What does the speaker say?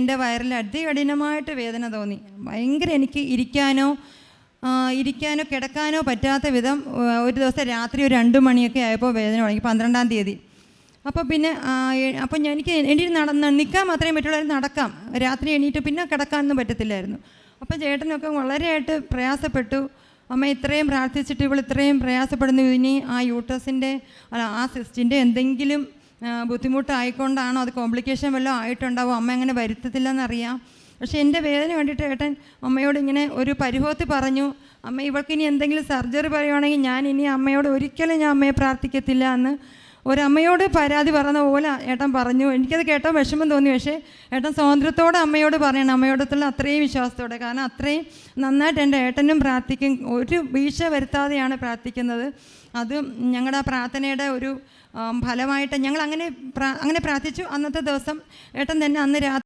എന്റെ വയറിൽ അതികഠിനമായിട്ട് വേദന തോന്നി. ഭയങ്കര എനിക്ക് ഇരിക്കാനോ ഇരിക്കാനോ കിടക്കാനോ പറ്റാത്ത വിധം ഒരു ദിവസം രാത്രി ഒരു രണ്ട് മണിയൊക്കെ ആയപ്പോൾ വേദന തുടങ്ങി പന്ത്രണ്ടാം തീയതി. അപ്പോൾ പിന്നെ അപ്പം എനിക്ക് എനിക്ക് നടന്ന് നിൽക്കാൻ മാത്രമേ പറ്റുള്ളൂ നടക്കാം. രാത്രി എണീറ്റ് പിന്നെ കിടക്കാനൊന്നും പറ്റത്തില്ലായിരുന്നു. അപ്പോൾ ചേട്ടനൊക്കെ വളരെയായിട്ട് പ്രയാസപ്പെട്ടു. അമ്മ ഇത്രയും പ്രാർത്ഥിച്ചിട്ട് ഇവൾ ഇത്രയും പ്രയാസപ്പെടുന്നു. ഇനി ആ യൂട്ടസിന്റെ ആ സിസ്റ്റിന്റെ എന്തെങ്കിലും ബുദ്ധിമുട്ടായിക്കൊണ്ടാണോ? അത് കോംപ്ലിക്കേഷൻ വല്ലതും ആയിട്ടുണ്ടാവും? അമ്മ അങ്ങനെ വരുത്തത്തില്ലെന്നറിയാം. പക്ഷേ എന്റെ വേദന വേണ്ടിയിട്ട് ഏട്ടൻ അമ്മയോട് ഇങ്ങനെ ഒരു പരിഭവത്തിൽ പറഞ്ഞു അമ്മ ഇവൾക്ക് ഇനി എന്തെങ്കിലും സർജറി പറയുവാണെങ്കിൽ ഞാൻ ഇനി അമ്മയോട് ഒരിക്കലും ഞാൻ അമ്മയെ പ്രാർത്ഥിക്കത്തില്ല എന്ന് ഒരമ്മയോട് പരാതി പറഞ്ഞ പോലെ ഏട്ടൻ പറഞ്ഞു. എനിക്കത് കേട്ടോ വിഷമം തോന്നി. പക്ഷേ ഏട്ടൻ സ്വാതന്ത്ര്യത്തോടെ അമ്മയോട് പറയണം. അമ്മയോടത്തുള്ള അത്രയും വിശ്വാസത്തോടെ. കാരണം അത്രയും നന്നായിട്ട് എന്റെ ഏട്ടനും പ്രാർത്ഥിക്കും. ഒരു വീഴ്ച വരുത്താതെയാണ് പ്രാർത്ഥിക്കുന്നത്. അത് ഞങ്ങളുടെ പ്രാർത്ഥനയുടെ ഒരു ഫലമായിട്ട് ഞങ്ങൾ അങ്ങനെ അങ്ങനെ പ്രാർത്ഥിച്ചു. അന്നത്തെ ദിവസം ഏട്ടൻ തന്നെ അന്ന് രാത്രി